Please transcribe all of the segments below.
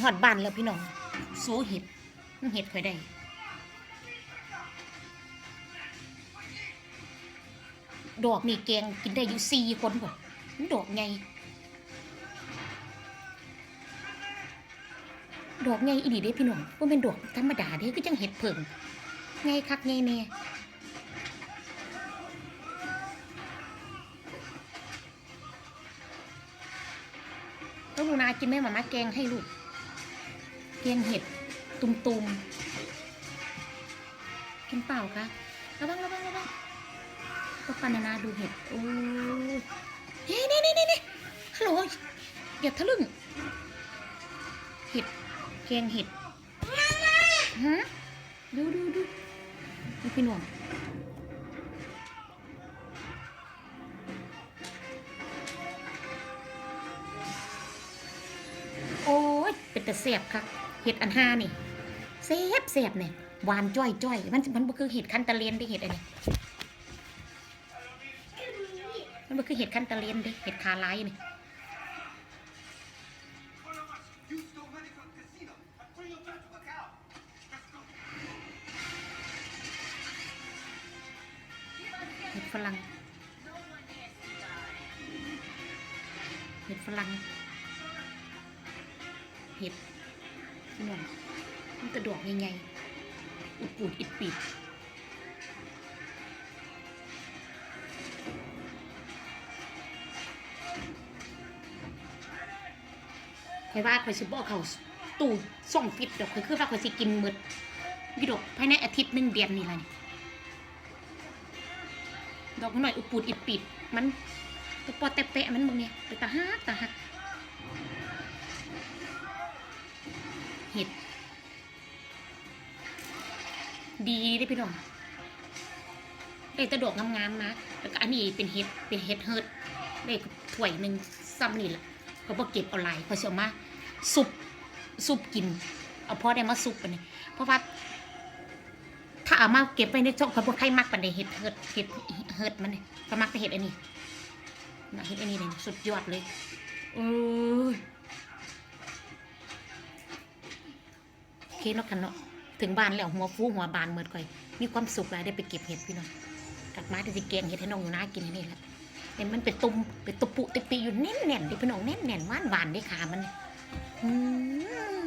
หอดบ้านแล้วพี่น้องโซเห็ดเห็ดค่อยได้ดอกนี่แกงกินได้อยู่สี่คนก่ดอกไงดอกไงอีดีเด้พี่น้องว่าเป็นดอกธรรมดาเด้ก็จังเห็ดเผิงไงคักไงแน่ต้องลูนากินไหมหมามาแกงให้ลูก แกงเห็ดตุ่มๆกินเปล่าคะระวังระวังระวังก็ปานานาดูเห็ดโอ้ยเฮ้ยนี่นี่นี่นี่ฮัลโหลอย่าทะลึ่งเห็ดแกงเห็ดฮะดูดูดูนี่พี่หนุ่มโอ้ยเป็นแต่เสียบค่ะ เห็ดอันห้านี่เสียบเสียบเนี่ยหวานจ้อยจ้อยมันมันบ่คือเห็ดคันตะเลียนได้เห็ดอันนี้มันบ่คือเห็ดคันตะเลียนด้เห็ดคาไลนี่เห็ดฝรั่งเห็ดฝรั่งเห็ด พี่น้องมันกระดอกใหญ่ๆอุดปูดอิดปีดคอยว่าคอยสิบอกเขาตู้ส่งฟิตดอกคอยคือว่าคอยสิกินหมดพี่ดอกภายในอาทิตย์หนึ่งเดือนนี่แหละนี่ดอกหน่อยอุดปูดอิดปิดมันตะปอแตะเปะมันมึงเนี่ยไปตาฮักตาฮัก ดีได้พี่น้องได้แตะดอกงามๆนะแล้วก็อันนี้เป็นเห็ดเป็นเห็ดเฮิร์ดได้ถ้วยหนึ่งซ้ำนี่แหละเขาบอกเก็บเอาไหลายเขาเสียมาซุปซุปกิน เอาพอได้มาซุปไปนี่เพราะว่าถ้าเอามาเก็บไว้ในช่องเขาบอกใครมักปันใดเห็ดเฮิดเห็ดเฮิดมันเนี่ยเขามักแต่เห็ดอันนี้นะเห็ดอันนี้เลยสุดยอดเลยโอ้ยโอเคเนาะกันเนาะ ถึงบ้านแล้วหัวฟูหัวบานเมื่อก่อย มีความสุขเลยได้ไปเก็บเห็ดพี่น้องกลับมาจะสิแกงเห็ดให้น้องอยู่น้ากินนี่แหละเห็นมันเป็นตุ่มเป็นตุปุติปีอยู่แน่นแน่นดิพี่น้องแน่นแน่นว่านหวานๆดิขามันอื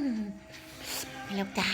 มแล้วจ้า